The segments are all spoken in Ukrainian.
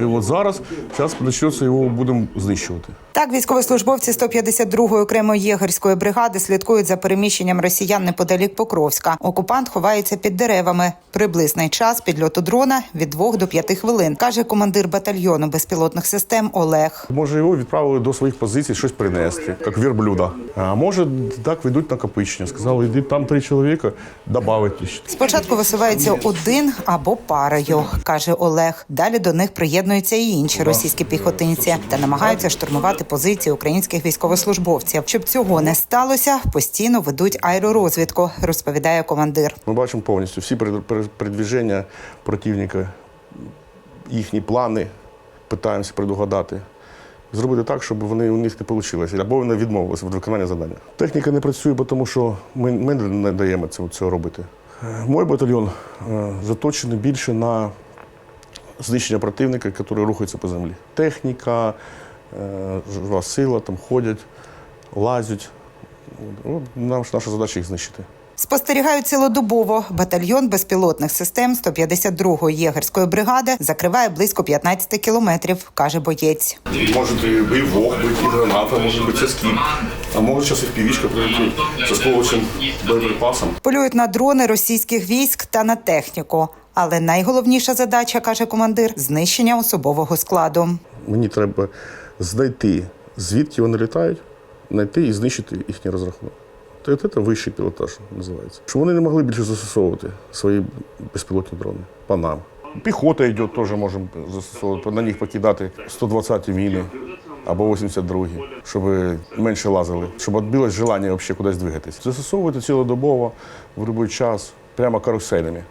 І от зараз, зараз почнеться його будемо знищувати. Так, військовослужбовці 152-ї окремої єгерської бригади слідкують за переміщенням росіян неподалік Покровська. Окупант ховається під деревами. Приблизний час підльоту дрона від 2 до 5 хвилин, каже командир батальйону безпілотних систем Олег. Може, його відправили до своїх позицій щось принести, як верблюда. А може, так ведуть накопичення. Сказали, йди там три чоловіка, добавити. Спочатку висувається один або парою, каже Олег. Далі до них приєднуються і інші російські піхотинці та намагаються штурмувати позиції українських військовослужбовців. Щоб цього не сталося, постійно ведуть аеророзвідку, розповідає командир. Ми бачимо повністю всі перед- перед- передвіження противника, їхні плани, питаємося предугадати. Зробити так, щоб вони у них не вийшло, або вони відмовилися від виконання завдання. Техніка не працює, тому що ми, ми не даємо цього, цього робити. Е, Мой батальйон е, заточений більше на знищення противника, який рухається по землі. Техніка, е, жива сила, там ходять, лазять. От, Нам ж наша задача їх знищити. Спостерігають цілодобово. Батальйон безпілотних систем 152-ї єгерської бригади закриває близько 15 кілометрів, каже боєць. Может и боевок быть, и граната, может быть, и скид. А может сейчас и пивичка прилетит со сковывающим боеприпасом. Полюють на дрони російських військ та на техніку. Але найголовніша задача, каже командир, знищення особового складу. Мені треба знайти, звідки вони літають, знайти і знищити їхній розрахунок. То це вищий пілотаж називається. Щоб вони не могли більше застосовувати свої безпілотні дрони по нам. Піхота йде, теж можемо застосовувати, на них покидати 120 міни або 82, щоб менше лазили, щоб відбилось желання взагалі кудись двигатись. Застосовувати цілодобово в будь-який час, прямо каруселями.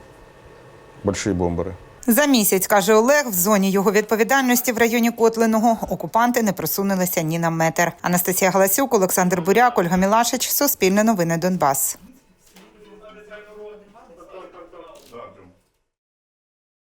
Больші бомбери. За місяць, каже Олег, в зоні його відповідальності в районі Котлиного окупанти не просунулися ні на метр. Анастасія Галасюк, Олександр Буряк, Ольга Мілашич, Суспільне новини Донбас.